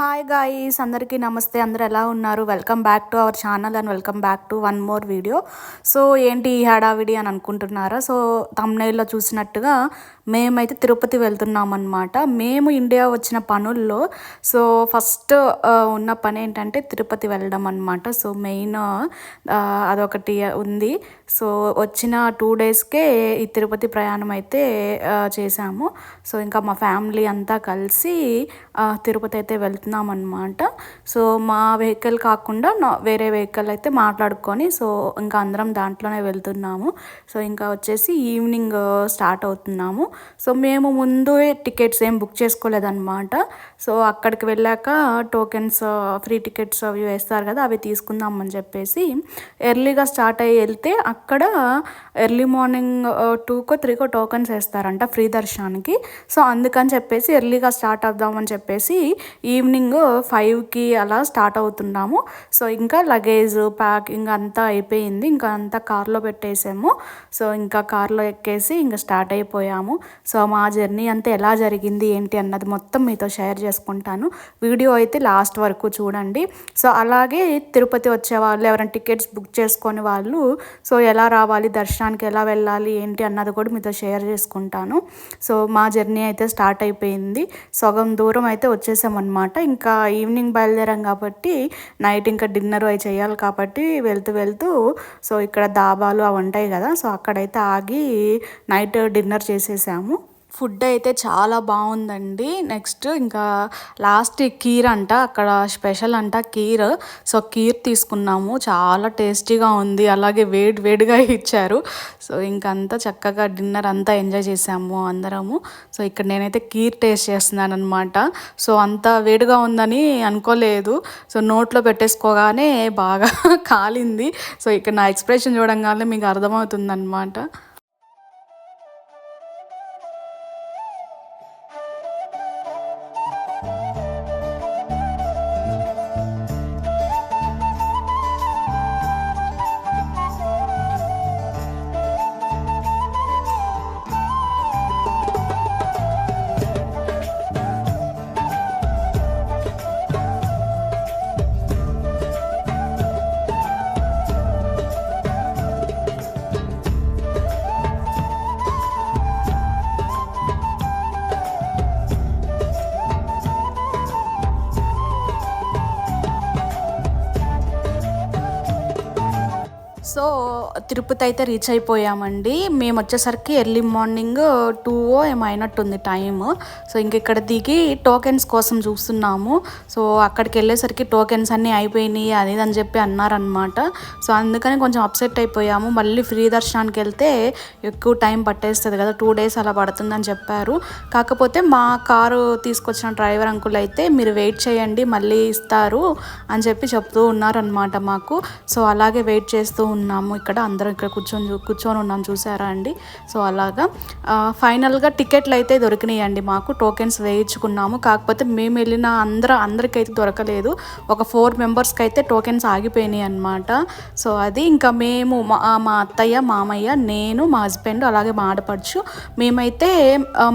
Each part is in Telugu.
హాయ్ గాయస్ అందరికీ నమస్తే. అందరు ఎలా ఉన్నారు? Welcome back to our channel and welcome back to one more video so ఏంటి ఈ హడావిడి అని అనుకుంటున్నారా? సో తమ్నైల్లో చూసినట్టుగా మేమైతే తిరుపతి వెళ్తున్నాం అనమాట మేము ఇండియా వచ్చిన పనుల్లో సో ఫస్ట్ uh, ఉన్న పని ఏంటంటే తిరుపతి వెళ్ళడం అనమాట సో మెయిన్ uh, అదొకటి ఉంది. సో వచ్చిన టూ డేస్కే ఈ తిరుపతి ప్రయాణం అయితే చేశాము. సో ఇంకా మా ఫ్యామిలీ అంతా కలిసి తిరుపతి అయితే వెళ్తున్నాం అనమాట సో మా వెహికల్ కాకుండా వేరే వెహికల్ అయితే మాట్లాడుకొని సో ఇంకా అందరం దాంట్లోనే వెళ్తున్నాము. సో ఇంకా వచ్చేసి ఈవినింగ్ స్టార్ట్ అవుతున్నాము. సో మేము ముందు టికెట్స్ ఏం బుక్ చేసుకోలేదన్నమాట. సో అక్కడికి వెళ్ళాక టోకెన్స్ ఫ్రీ టికెట్స్ అవి వేస్తారు కదా అవి తీసుకుందామని చెప్పేసి ఎర్లీగా స్టార్ట్ అయ్యి వెళ్తే అక్కడ ఎర్లీ మార్నింగ్ టూకో త్రీకో టోకెన్స్ వేస్తారంట ఫ్రీ దర్శనానికి సో అందుకని చెప్పేసి ఎర్లీగా స్టార్ట్ అవుదామని చెప్పేసి ఈవినింగ్ ఫైవ్కి అలా స్టార్ట్ అవుతున్నాము. సో ఇంకా లగేజ్ ప్యాకింగ్ అంతా అయిపోయింది. ఇంకా అంతా కార్లో పెట్టేసాము. సో ఇంకా కార్లో ఎక్కేసి ఇంకా స్టార్ట్ అయిపోయాము. సో మా జర్నీ అంతా ఎలా జరిగింది ఏంటి అన్నది మొత్తం మీతో షేర్ చేసుకుంటాను. వీడియో అయితే లాస్ట్ వరకు చూడండి. సో అలాగే తిరుపతి వచ్చే వాళ్ళు ఎవరైనా టికెట్స్ బుక్ చేసుకొని వాళ్ళు సో ఎలా రావాలి దర్శనానికి ఎలా వెళ్ళాలి ఏంటి అన్నది కూడా మీతో షేర్ చేసుకుంటాను. సో మా జర్నీ అయితే స్టార్ట్ అయిపోయింది. సగం దూరం అయితే వచ్చేసామన్నమాట. ఇంకా ఈవినింగ్ బయలుదేరాం కాబట్టి నైట్ ఇంకా డిన్నర్ అవి చేయాలి కాబట్టి వెళ్తూ వెళ్తూ సో ఇక్కడ దాబాలు అవి ఉంటాయి కదా సో అక్కడైతే ఆగి నైట్ డిన్నర్ చేసేసాము. ఫుడ్ అయితే చాలా బాగుందండి. నెక్స్ట్ ఇంకా లాస్ట్ కీర్ అంట అక్కడ స్పెషల్ అంట కీర్. సో కీర్ తీసుకున్నాము. చాలా టేస్టీగా ఉంది. అలాగే వేడి వేడిగా ఇచ్చారు. సో ఇంకంతా చక్కగా డిన్నర్ అంతా ఎంజాయ్ చేసాము అందరము. సో ఇక్కడ నేనైతే కీర్ టేస్ట్ చేస్తున్నాను అనమాట సో అంత వేడిగా ఉందని అనుకోలేదు. సో నోట్లో పెట్టేసుకోగానే బాగా కాలింది. సో ఇక్కడ నా ఎక్స్ప్రెషన్ చూడంగానే మీకు అర్థమవుతుంది సో తిరుపతి అయితే రీచ్ అయిపోయామండి. మేము వచ్చేసరికి ఎర్లీ మార్నింగ్ టూ ఏమైనట్టుంది టైమ్ సో ఇంక ఇక్కడ దిగి టోకెన్స్ కోసం చూస్తున్నాము. సో అక్కడికి వెళ్ళేసరికి టోకెన్స్ అన్నీ అయిపోయినాయి అది అని చెప్పి అన్నారనమాట సో అందుకని కొంచెం అప్సెట్ అయిపోయాము. మళ్ళీ ఫ్రీ దర్శనానికి వెళ్తే ఎక్కువ టైం పట్టేస్తుంది కదా టూ డేస్ అలా పడుతుందని చెప్పారు. కాకపోతే మా కారు తీసుకొచ్చిన డ్రైవర్ అంకుల్ అయితే మీరు వెయిట్ చేయండి మళ్ళీ ఇస్తారు అని చెప్పి చెప్తూ ఉన్నారనమాట మాకు. సో అలాగే వెయిట్ చేస్తూ ఉన్నాం ఉన్నాము. ఇక్కడ అందరం ఇక్కడ కూర్చొని కూర్చొని ఉన్నాం. చూసారా అండి? సో అలాగా. ఫైనల్గా టికెట్లు అయితే దొరికినాయండి మాకు. టోకెన్స్ వేయించుకున్నాము. కాకపోతే మేము వెళ్ళిన అందరూ అందరికైతే దొరకలేదు. ఒక ఫోర్ మెంబర్స్కి అయితే టోకెన్స్ ఆగిపోయినాయి అనమాట సో అది ఇంకా మేము మా అత్తయ్య మామయ్య నేను మా హస్బెండ్ అలాగే మా ఆడపడుచు మేమైతే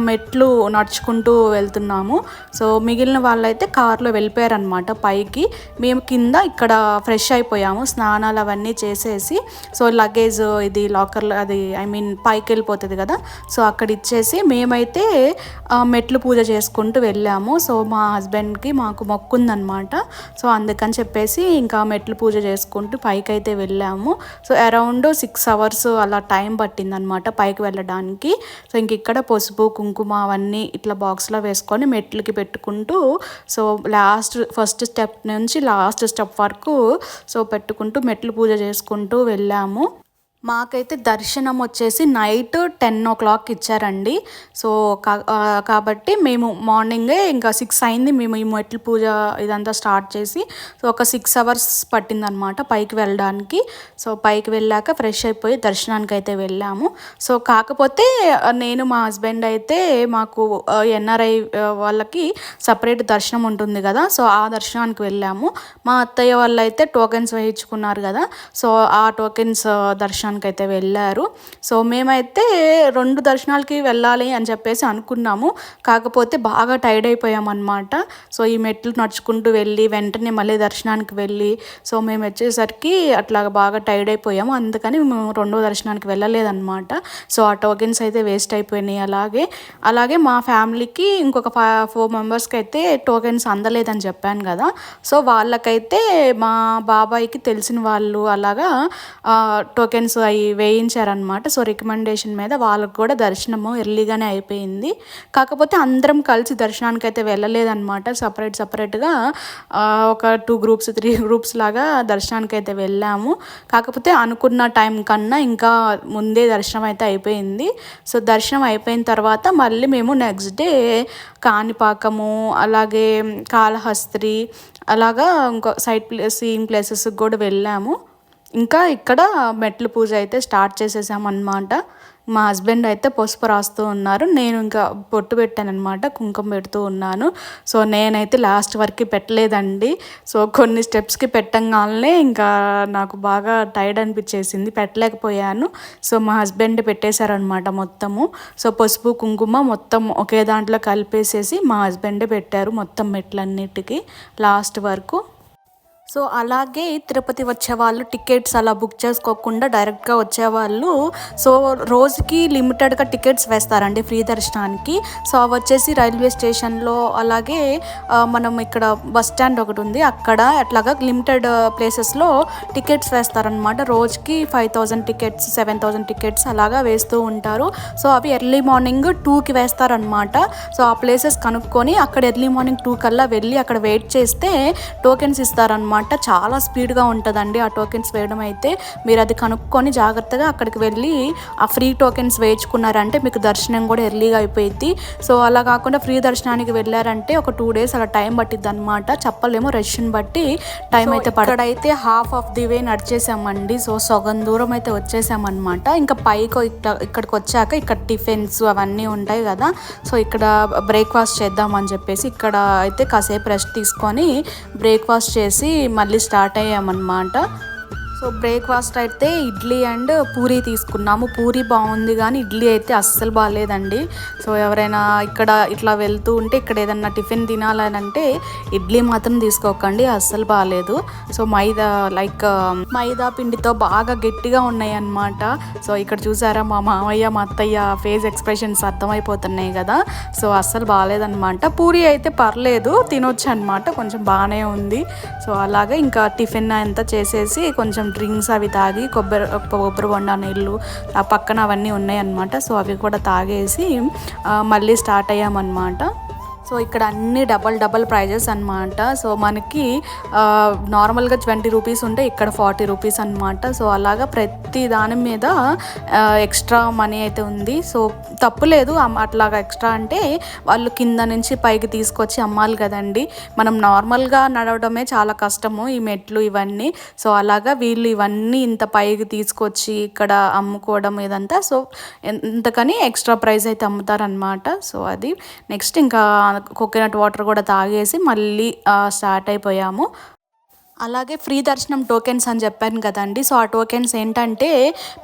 మెట్లు నడుచుకుంటూ వెళ్తున్నాము. సో మిగిలిన వాళ్ళైతే కార్లో వెళ్ళిపోయారనమాట పైకి. మేము కింద ఇక్కడ ఫ్రెష్ అయిపోయాము. స్నానాలు అవన్నీ చేసేసి సో లగేజ్ uh, ఇది లాకర్లో అది ఐ మీన్ పైకి వెళ్ళిపోతుంది కదా. సో అక్కడ ఇచ్చేసి మేమైతే మెట్లు పూజ చేసుకుంటూ వెళ్ళాము. సో మా హస్బెండ్కి మాకు మొక్కుందనమాట సో అందుకని చెప్పేసి ఇంకా మెట్లు పూజ చేసుకుంటూ పైకి అయితే వెళ్ళాము. సో అరౌండ్ సిక్స్ అవర్స్ అలా టైం పట్టిందనమాట పైకి వెళ్ళడానికి. సో ఇంక ఇక్కడ పసుపు కుంకుమ అవన్నీ ఇట్లా బాక్స్లో వేసుకొని మెట్లకి పెట్టుకుంటూ సో లాస్ట్ ఫస్ట్ స్టెప్ నుంచి లాస్ట్ స్టెప్ వరకు సో పెట్టుకుంటూ మెట్లు పూజ చేసుకుంటూ వెళ్ళాము మాకైతే దర్శనం వచ్చేసి నైట్ టెన్ ఓ క్లాక్ ఇచ్చారండి. సో కాబట్టి మేము మార్నింగే ఇంకా సిక్స్ అయింది. మేము ఈ మెట్ల పూజ ఇదంతా స్టార్ట్ చేసి సో ఒక సిక్స్ అవర్స్ పట్టిందనమాట పైకి వెళ్ళడానికి. సో పైకి వెళ్ళాక ఫ్రెష్ అయిపోయి దర్శనానికి అయితే వెళ్ళాము. సో కాకపోతే నేను మా హస్బెండ్ అయితే మాకు ఎన్ఆర్ఐ వాళ్ళకి సపరేట్ దర్శనం ఉంటుంది కదా సో ఆ దర్శనానికి వెళ్ళాము. మా అత్తయ్య వాళ్ళు అయితే టోకెన్స్ వేయించుకున్నారు కదా సో ఆ టోకెన్స్ దర్శనం దర్శనానికి అయితే వెళ్ళారు. సో మేమైతే రెండు దర్శనాలకి వెళ్ళాలి అని చెప్పేసి అనుకున్నాము. కాకపోతే బాగా టైర్డ్ అయిపోయామన్నమాట. సో ఈ మెట్లు నడుచుకుంటూ వెళ్ళి వెంటనే మళ్ళీ దర్శనానికి వెళ్ళి సో మేము వచ్చేసరికి అట్లా బాగా టైర్డ్ అయిపోయాము. అందుకని మేము రెండో దర్శనానికి వెళ్ళలేదన్నమాట. సో ఆ టోకెన్స్ అయితే వేస్ట్ అయిపోయినాయి అలాగే. అలాగే మా ఫ్యామిలీకి ఇంకొక ఫైవ్ ఫోర్ మెంబర్స్కి అయితే టోకెన్స్ అందలేదని చెప్పాను కదా. సో వాళ్ళకైతే మా బాబాయ్కి తెలిసిన వాళ్ళు అలాగా టోకెన్స్ అవి వేయించారనమాట సో రికమెండేషన్ మీద వాళ్ళకు కూడా దర్శనము ఎర్లీగానే అయిపోయింది. కాకపోతే అందరం కలిసి దర్శనానికి అయితే వెళ్ళలేదన్నమాట సపరేట్ సపరేట్గా ఒక టూ గ్రూప్స్ త్రీ గ్రూప్స్ లాగా దర్శనానికి అయితే వెళ్ళాము. కాకపోతే అనుకున్న టైం కన్నా ఇంకా ముందే దర్శనం అయితే అయిపోయింది. సో దర్శనం అయిపోయిన తర్వాత మళ్ళీ మేము నెక్స్ట్ డే కాణిపాకము అలాగే కాళహస్త్రి అలాగా ఇంకో సైడ్ ప్లేస్ సీయింగ్ ప్లేసెస్కి కూడా వెళ్ళాము. ఇంకా ఇక్కడ మెట్ల పూజ అయితే స్టార్ట్ చేసేసామన్నమాట మా హస్బెండ్ అయితే పసుపు రాస్తూ ఉన్నారు. నేను ఇంకా పొట్టు పెట్టానమాట కుంకుమ పెడుతూ ఉన్నాను. సో నేనైతే లాస్ట్ వరకు పెట్టలేదండి. సో కొన్ని స్టెప్స్కి పెట్టంగానే ఇంకా నాకు బాగా టైర్డ్ అనిపించేసింది. పెట్టలేకపోయాను. సో మా హస్బెండ్ పెట్టేశారనమాట మొత్తము. సో పసుపు కుంకుమ మొత్తం ఒకే దాంట్లో కలిపేసేసి మా హస్బెండే పెట్టారు మొత్తం మెట్లన్నిటికీ లాస్ట్ వరకు. సో అలాగే తిరుపతి వచ్చేవాళ్ళు టికెట్స్ అలా బుక్ చేసుకోకుండా డైరెక్ట్గా వచ్చేవాళ్ళు. సో రోజుకి లిమిటెడ్గా టికెట్స్ వేస్తారండి ఫ్రీ దర్శనానికి. సో అవి వచ్చేసి రైల్వే స్టేషన్లో అలాగే మనం ఇక్కడ బస్ స్టాండ్ ఒకటి ఉంది. అక్కడ అట్లాగా లిమిటెడ్ ప్లేసెస్లో టికెట్స్ వేస్తారనమాట రోజుకి five thousand tickets seven thousand tickets అలాగా వేస్తూ ఉంటారు. సో అవి ఎర్లీ మార్నింగ్ టూకి వేస్తారనమాట సో ఆ ప్లేసెస్ కనుక్కొని అక్కడ ఎర్లీ మార్నింగ్ టూ కల్లా వెళ్ళి అక్కడ వెయిట్ చేస్తే టోకెన్స్ ఇస్తారనమాట అనమాట. చాలా స్పీడ్గా ఉంటుందండి ఆ టోకెన్స్ వేయడం అయితే. మీరు అది కనుక్కొని జాగ్రత్తగా అక్కడికి వెళ్ళి ఆ ఫ్రీ టోకెన్స్ వేయించుకున్నారంటే మీకు దర్శనం కూడా ఎర్లీగా అయిపోయింది సో అలా కాకుండా ఫ్రీ దర్శనానికి వెళ్ళారంటే ఒక టూ డేస్ అలా టైం పట్టిద్ది అనమాట చెప్పలేము రష్ని బట్టి టైం అయితే పడైతే హాఫ్ ఆఫ్ ది వే నడిచేసామండి. సో సగం దూరం అయితే వచ్చేసామన్నమాట. ఇంకా పైకి ఇక్కడికి వచ్చాక ఇక్కడ టిఫిన్స్ అవన్నీ ఉంటాయి కదా. సో ఇక్కడ బ్రేక్ఫాస్ట్ చేద్దామని చెప్పేసి ఇక్కడ అయితే కాసేపు రెస్ట్ తీసుకొని బ్రేక్ఫాస్ట్ చేసి మళ్ళీ స్టార్ట్ అయ్యామన్నమాట. సో బ్రేక్ఫాస్ట్ అయితే ఇడ్లీ అండ్ పూరీ తీసుకున్నాము. పూరీ బాగుంది కానీ ఇడ్లీ అయితే అస్సలు బాగాలేదండి సో ఎవరైనా ఇక్కడ ఇట్లా వెళ్తూ ఉంటే ఇక్కడ ఏదన్నా టిఫిన్ తినాలని అంటే ఇడ్లీ మాత్రం తీసుకోకండి అస్సలు బాగాలేదు so maida like um, maida పిండితో బాగా గట్టిగా ఉన్నాయి అన్నమాట సో ఇక్కడ చూసారా మా మామయ్య మా అత్తయ్య ఫేస్ ఎక్స్ప్రెషన్స్ అర్థమైపోతున్నాయి కదా. సో అస్సలు బాగాలేదన్నమాట పూరి అయితే పర్లేదు తినొచ్చు అనమాట కొంచెం బాగానే ఉంది. సో అలాగే ఇంకా టిఫిన్ అంతా చేసేసి కొంచెం డ్రింక్స్ అవి తాగి కొబ్బరి కొబ్బరి బొండ నీళ్ళు ఆ పక్కన అవన్నీ ఉన్నాయన్నమాట. సో అవి కూడా తాగేసి మళ్ళీ స్టార్ట్ అయ్యామన్నమాట. సో ఇక్కడ అన్ని డబల్ డబల్ ప్రైజెస్ అనమాట సో మనకి నార్మల్గా ట్వంటీ రూపీస్ ఉంటే ఇక్కడ ఫార్టీ రూపీస్ అనమాట సో అలాగా ప్రతి దాని మీద ఎక్స్ట్రా మనీ అయితే ఉంది. సో తప్పులేదు అట్లాగా ఎక్స్ట్రా అంటే వాళ్ళు కింద నుంచి పైకి తీసుకొచ్చి అమ్మాలి కదండి. మనం నార్మల్గా నడవడమే చాలా కష్టము ఈ మెట్లు ఇవన్నీ. సో అలాగా వీళ్ళు ఇవన్నీ ఇంత పైకి తీసుకొచ్చి ఇక్కడ అమ్ముకోవడం ఇదంతా. సో ఎంతకని ఎక్స్ట్రా ప్రైస్ అయితే అమ్ముతారనమాట సో అది నెక్స్ట్ ఇంకా కోకోనట్ వాటర్ కూడా తాగేసి మళ్ళీ స్టార్ట్ అయిపోయాము. అలాగే ఫ్రీ దర్శనం టోకెన్స్ అని చెప్పాను కదండి. సో ఆ టోకెన్స్ ఏంటంటే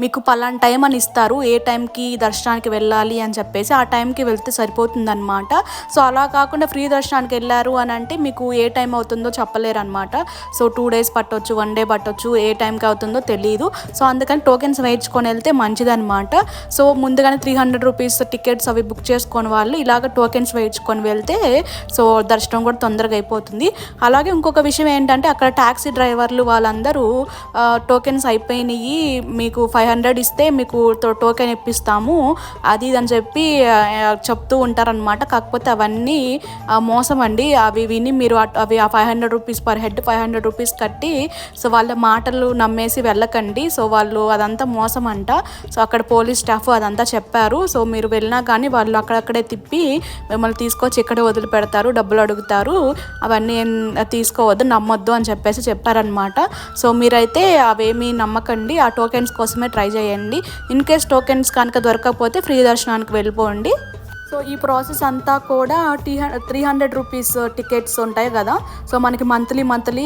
మీకు పలాన్ టైం అని ఇస్తారు. ఏ టైంకి దర్శనానికి వెళ్ళాలి అని చెప్పేసి ఆ టైంకి వెళ్తే సరిపోతుందన్నమాట. సో అలా కాకుండా ఫ్రీ దర్శనానికి వెళ్ళారు అని అంటే మీకు ఏ టైం అవుతుందో చెప్పలేరు అనమాట సో టూ డేస్ పట్టవచ్చు వన్ డే పట్టవచ్చు ఏ టైంకి అవుతుందో తెలియదు సో అందుకని టోకెన్స్ వేయించుకొని వెళ్తే మంచిదన్నమాట. సో ముందుగానే త్రీ హండ్రెడ్ రూపీస్ టికెట్స్ అవి బుక్ చేసుకొని వాళ్ళు ఇలాగ టోకెన్స్ వేయించుకొని వెళ్తే సో దర్శనం కూడా తొందరగా అయిపోతుంది. అలాగే ఇంకొక విషయం ఏంటంటే అక్కడ ట్యాక్సీ డ్రైవర్లు వాళ్ళందరూ టోకెన్స్ అయిపోయినాయి మీకు ఫైవ్ హండ్రెడ్ ఇస్తే మీకు టోకెన్ ఇప్పిస్తాము అది ఇది అని చెప్పి చెప్తూ ఉంటారనమాట కాకపోతే అవన్నీ మోసం అండి అవి విని మీరు అవి ఆ five hundred rupees per head five hundred rupees కట్టి సో వాళ్ళ మాటలు నమ్మేసి వెళ్ళకండి. సో వాళ్ళు అదంతా మోసం అంట సో అక్కడ పోలీస్ స్టాఫ్ అదంతా చెప్పారు. సో మీరు వెళ్ళినా కానీ వాళ్ళు అక్కడక్కడే తిప్పి మిమ్మల్ని తీసుకొచ్చి ఇక్కడే వదిలిపెడతారు డబ్బులు అడుగుతారు. అవన్నీ తీసుకోవద్దు నమ్మొద్దు అని చెప్పారు. చెప్పేసి చెప్పారనమాట సో మీరైతే అవేమీ నమ్మకండి. ఆ టోకెన్స్ కోసమే ట్రై చేయండి. ఇన్ కేస్ టోకెన్స్ కనుక దొరకకపోతే ఫ్రీ దర్శనానికి వెళ్ళిపోండి. సో ఈ ప్రాసెస్ అంతా కూడా టీ త్రీ హండ్రెడ్ రూపీస్ టికెట్స్ ఉంటాయి కదా. సో మనకి మంత్లీ మంత్లీ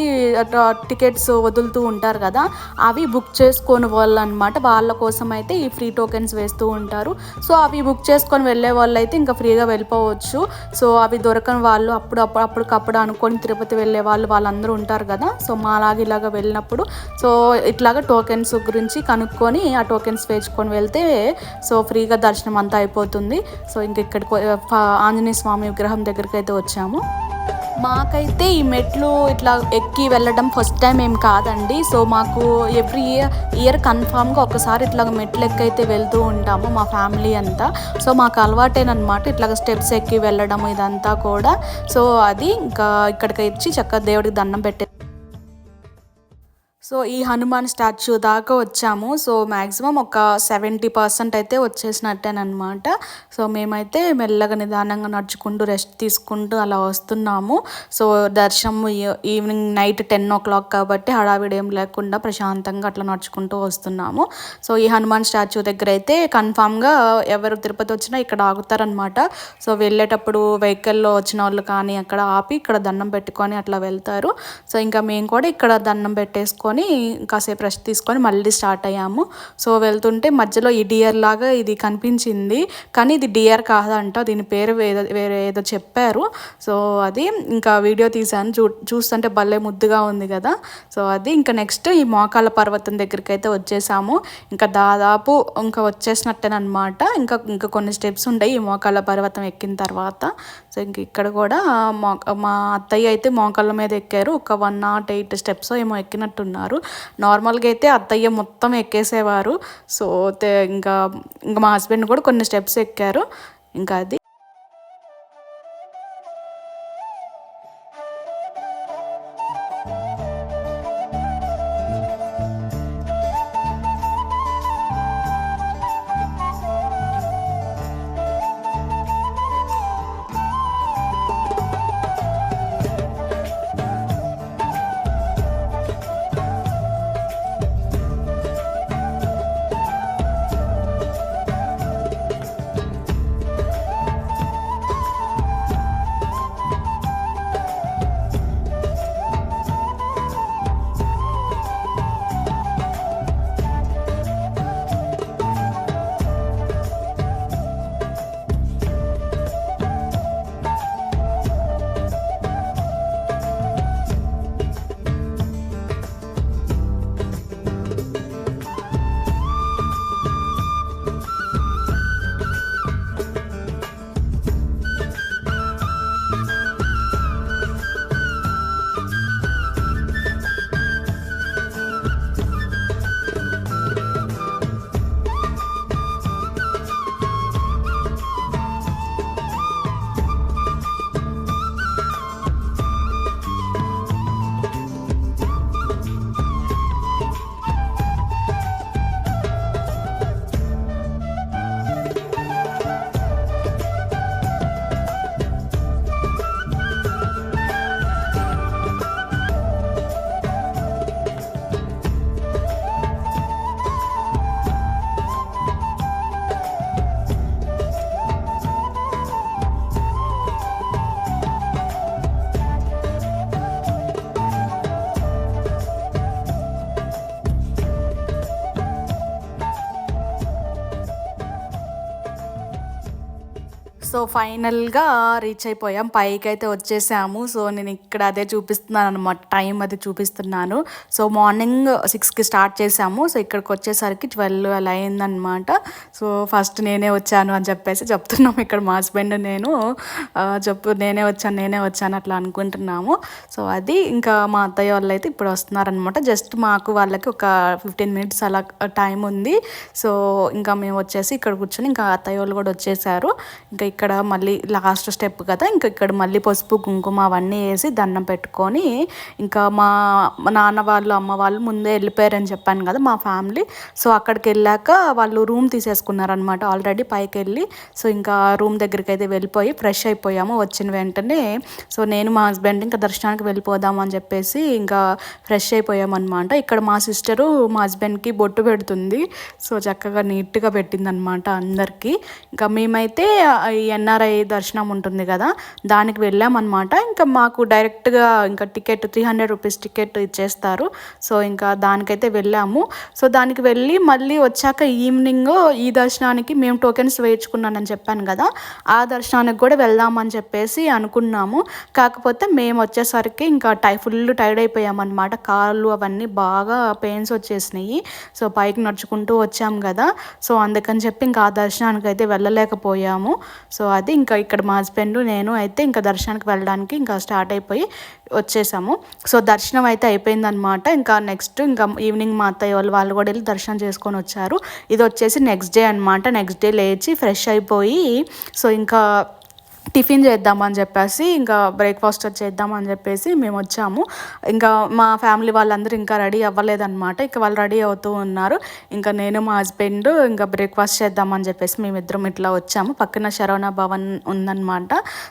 టికెట్స్ వదులుతూ ఉంటారు కదా. అవి బుక్ చేసుకొని వాళ్ళు అనమాట వాళ్ళ కోసం అయితే ఈ ఫ్రీ టోకెన్స్ వేస్తూ ఉంటారు. సో అవి బుక్ చేసుకొని వెళ్ళే వాళ్ళు అయితే ఇంకా ఫ్రీగా వెళ్ళిపోవచ్చు. సో అవి దొరకని వాళ్ళు అప్పుడు అప్పుడు అప్పటికప్పుడు అనుకొని తిరుపతి వెళ్ళే వాళ్ళు వాళ్ళందరూ ఉంటారు కదా. సో మాలాగా ఇలాగ వెళ్ళినప్పుడు సో ఇట్లాగా టోకెన్స్ గురించి కనుక్కొని ఆ టోకెన్స్ వేసుకొని వెళ్తే సో ఫ్రీగా దర్శనం అంతా అయిపోతుంది. సో ఇంక ఇక్కడికి ఆంజనేయ స్వామి విగ్రహం దగ్గరికి అయితే వచ్చాము. మాకైతే ఈ మెట్లు ఇట్లా ఎక్కి వెళ్ళడం ఫస్ట్ టైం ఏం కాదండి. సో మాకు ఎవ్రీ ఇయర్ ఇయర్ కన్ఫామ్గా ఒకసారి ఇట్లా మెట్లు ఎక్కి అయితే వెళ్తూ ఉంటాము మా ఫ్యామిలీ అంతా సో మాకు అలవాటేనమాట ఇట్లా స్టెప్స్ ఎక్కి వెళ్ళడం ఇదంతా కూడా. సో అది ఇంకా ఇక్కడికి వచ్చి చక్కగా దేవుడికి దండం పెట్టే సో ఈ హనుమాన్ స్టాచ్యూ దాకా వచ్చాము. సో మ్యాక్సిమం ఒక సెవెంటీ పర్సెంట్ అయితే వచ్చేసినట్టేనమాట సో మేమైతే మెల్లగా నిదానంగా నడుచుకుంటూ రెస్ట్ తీసుకుంటూ అలా వస్తున్నాము. సో దర్శనం evening night ten o'clock కాబట్టి హడావిడి ఏం లేకుండా ప్రశాంతంగా అట్లా నడుచుకుంటూ వస్తున్నాము. సో ఈ హనుమాన్ స్టాచ్యూ దగ్గర అయితే కన్ఫామ్గా ఎవరు తిరుపతి వచ్చినా ఇక్కడ ఆగుతారనమాట సో వెళ్ళేటప్పుడు వెహికల్లో వచ్చిన వాళ్ళు కానీ అక్కడ ఆపి ఇక్కడ దండం పెట్టుకొని అట్లా వెళ్తారు. సో ఇంకా మేము కూడా ఇక్కడ దండం పెట్టేసుకొని తీసుకొని కాసేపు రెస్ట్ తీసుకొని మళ్ళీ స్టార్ట్ అయ్యాము. సో వెళ్తుంటే మధ్యలో ఈ డియర్ లాగా ఇది కనిపించింది. కానీ ఇది డియర్ కాదంట దీని పేరు వేరే వేరే ఏదో చెప్పారు. సో అది ఇంకా వీడియో తీశాను. చూ చూస్తుంటే భలే ముద్దుగా ఉంది కదా. సో అది ఇంకా నెక్స్ట్ ఈ మోకాళ్ళ పర్వతం దగ్గరికి అయితే వచ్చేసాము. ఇంకా దాదాపు ఇంకా వచ్చేసినట్టేనమాట ఇంకా ఇంకా కొన్ని స్టెప్స్ ఉంటాయి ఈ మోకాల పర్వతం ఎక్కిన తర్వాత. సో ఇంక ఇక్కడ కూడా మా అత్తయ్య అయితే మోకాళ్ళ మీద ఎక్కారు. ఒక వన్ నాట్ ఎయిట్ స్టెప్స్ ఏమో ఎక్కినట్టున్నారు. ఉన్నారు నార్మల్గా అయితే అత్తయ్య మొత్తం ఎక్కేసేవారు. సో ఇంకా ఇంకా మా హస్బెండ్ కూడా కొన్ని స్టెప్స్ ఎక్కారు. ఇంకా అది ఫైనల్గా రీచ్ అయిపోయాం. పైకి అయితే వచ్చేసాము. సో నేను ఇక్కడ అదే చూపిస్తున్నాను అనమాట టైం అది చూపిస్తున్నాను. సో మార్నింగ్ సిక్స్కి స్టార్ట్ చేసాము. సో ఇక్కడికి వచ్చేసరికి ట్వెల్వ్ అలా అయిందనమాట సో ఫస్ట్ నేనే వచ్చాను అని చెప్పేసి చెప్తున్నాము. ఇక్కడ మా హస్బెండ్ నేను చెప్పు నేనే వచ్చాను నేనే వచ్చాను అట్లా అనుకుంటున్నాము. సో అది ఇంకా మా అత్తయ్య వాళ్ళు అయితే ఇప్పుడు వస్తున్నారనమాట జస్ట్ మాకు వాళ్ళకి ఒక ఫిఫ్టీన్ మినిట్స్ అలా టైం ఉంది. సో ఇంకా మేము వచ్చేసి ఇక్కడ కూర్చొని ఇంకా అత్తయ్య వాళ్ళు కూడా వచ్చేసారు. ఇంకా ఇక్కడ ఇక్కడ మళ్ళీ లాస్ట్ స్టెప్ కదా. ఇంకా ఇక్కడ మళ్ళీ పసుపు కుంకుమ అవన్నీ వేసి దండం పెట్టుకొని ఇంకా మా నాన్న వాళ్ళు అమ్మ వాళ్ళు ముందే వెళ్ళిపోయారని చెప్పాను కదా మా ఫ్యామిలీ సో అక్కడికి వెళ్ళాక వాళ్ళు రూమ్ తీసేసుకున్నారనమాట ఆల్రెడీ పైకి వెళ్ళి. సో ఇంకా రూమ్ దగ్గరికి అయితే వెళ్ళిపోయి ఫ్రెష్ అయిపోయాము వచ్చిన వెంటనే. సో నేను మా హస్బెండ్ ఇంకా దర్శనానికి వెళ్ళిపోదాం అని చెప్పేసి ఇంకా ఫ్రెష్ అయిపోయామన్నమాట. ఇక్కడ మా సిస్టరు మా హస్బెండ్కి బొట్టు పెడుతుంది. సో చక్కగా నీట్గా పెట్టిందనమాట అందరికీ. ఇంకా మేమైతే ఈ ఎన్ఆర్ఐ దర్శనం ఉంటుంది కదా దానికి వెళ్ళామన్నమాట. ఇంకా మాకు డైరెక్ట్గా ఇంకా ticket three hundred rupees ticket ఇచ్చేస్తారు. సో ఇంకా దానికైతే వెళ్ళాము. సో దానికి వెళ్ళి మళ్ళీ వచ్చాక ఈవినింగ్ ఈ దర్శనానికి మేము టోకెన్స్ వేయించుకున్నానని చెప్పాను కదా ఆ దర్శనానికి కూడా వెళ్దామని చెప్పేసి అనుకున్నాము. కాకపోతే మేము వచ్చేసరికి ఇంకా టై ఫుల్ టైర్డ్ అయిపోయామన్నమాట. కాళ్ళు అవన్నీ బాగా పెయిన్స్ వచ్చేసినాయి. సో పైకి నడుచుకుంటూ వచ్చాము కదా. సో అందుకని చెప్పి ఇంకా ఆ దర్శనానికి అయితే వెళ్ళలేకపోయాము. సో అది ఇంకా ఇక్కడ మా హస్బెండ్ నేను అయితే ఇంకా దర్శనానికి వెళ్ళడానికి ఇంకా స్టార్ట్ అయిపోయి వచ్చేసాము. సో దర్శనం అయితే అయిపోయిందనమాట ఇంకా నెక్స్ట్ ఇంకా ఈవినింగ్ మా అత్తయ్య వాళ్ళు వాళ్ళు కూడా వెళ్ళి దర్శనం చేసుకొని వచ్చారు. ఇది వచ్చేసి నెక్స్ట్ డే అనమాట నెక్స్ట్ డే లేచి ఫ్రెష్ అయిపోయి సో ఇంకా టిఫిన్ చేద్దామని చెప్పేసి ఇంకా బ్రేక్ఫాస్ట్ చేద్దామని చెప్పేసి మేము వచ్చాము. ఇంకా మా ఫ్యామిలీ వాళ్ళందరూ ఇంకా రెడీ అవ్వలేదన్నమాట. ఇంకా వాళ్ళు రెడీ అవుతూ ఉన్నారు. ఇంకా నేను మా హస్బెండ్ ఇంకా బ్రేక్ఫాస్ట్ చేద్దామని చెప్పేసి మేమిద్దరం ఇట్లా వచ్చాము. పక్కన శరవణ భవన్ ఉందన్నమాట.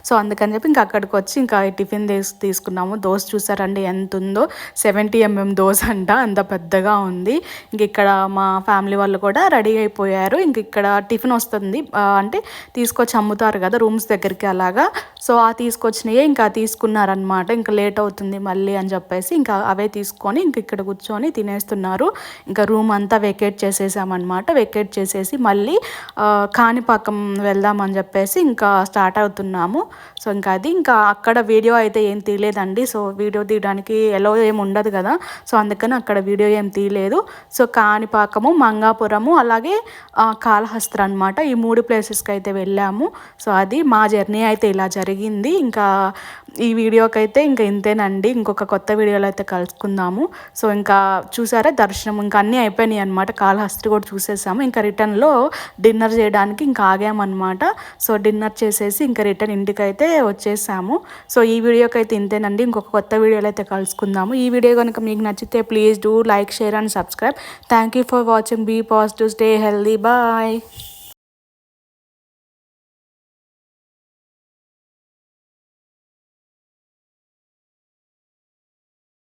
సో అందుకని చెప్పి ఇంకా అక్కడికి వచ్చి ఇంకా టిఫిన్ తీసు తీసుకున్నాము. దోశ చూసారండి ఎంత ఉందో సెవెంటీ ఎంఎం దోశ అంట అంత పెద్దగా ఉంది. ఇంక ఇక్కడ మా ఫ్యామిలీ వాళ్ళు కూడా రెడీ అయిపోయారు. ఇంక ఇక్కడ టిఫిన్ వస్తుంది. అంటే తీసుకొచ్చి అమ్ముతారు కదా రూమ్స్ దగ్గరికి అలాగా. సో ఆ తీసుకొచ్చినాయే ఇంకా తీసుకున్నారనమాట ఇంకా లేట్ అవుతుంది మళ్ళీ అని చెప్పేసి ఇంకా అవే తీసుకొని ఇంక ఇక్కడ కూర్చొని తినేస్తున్నారు. ఇంకా రూమ్ అంతా వెకేట్ చేసేసామన్నమాట. వెకేట్ చేసేసి మళ్ళీ కాణిపాకం వెళ్దామని చెప్పేసి ఇంకా స్టార్ట్ అవుతున్నాము. సో ఇంకా అది ఇంకా అక్కడ వీడియో అయితే ఏం తీయలేదండి. సో వీడియో తీయడానికి ఎలా ఏం ఉండదు కదా. సో అందుకని అక్కడ వీడియో ఏం తీయలేదు. సో కాణిపాకము మంగాపురము అలాగే కాళహస్త్ర అనమాట ఈ మూడు ప్లేసెస్కి అయితే వెళ్ళాము. సో అది మా జర్నీ అయితే ఇలా జరిగింది. ఇంకా ఈ వీడియోకి అయితే ఇంకా ఇంతేనండి. ఇంకొక కొత్త వీడియోలో అయితే కలుసుకుందాము. సో ఇంకా చూసారా దర్శనం? ఇంకా అన్నీ అయిపోయినాయి అనమాట కాళహస్తి కూడా చూసేసాము. ఇంకా రిటర్న్లో డిన్నర్ చేయడానికి ఇంకా ఆగామన్నమాట. సో డిన్నర్ చేసేసి ఇంకా రిటర్న్ ఇంటికి అయితే వచ్చేసాము. సో ఈ వీడియోకి అయితే ఇంతేనండి. ఇంకొక కొత్త వీడియోలో అయితే కలుసుకుందాము. ఈ వీడియో కనుక మీకు నచ్చితే please do like share and subscribe. Thank you for watching. Be positive. Stay healthy. Bye.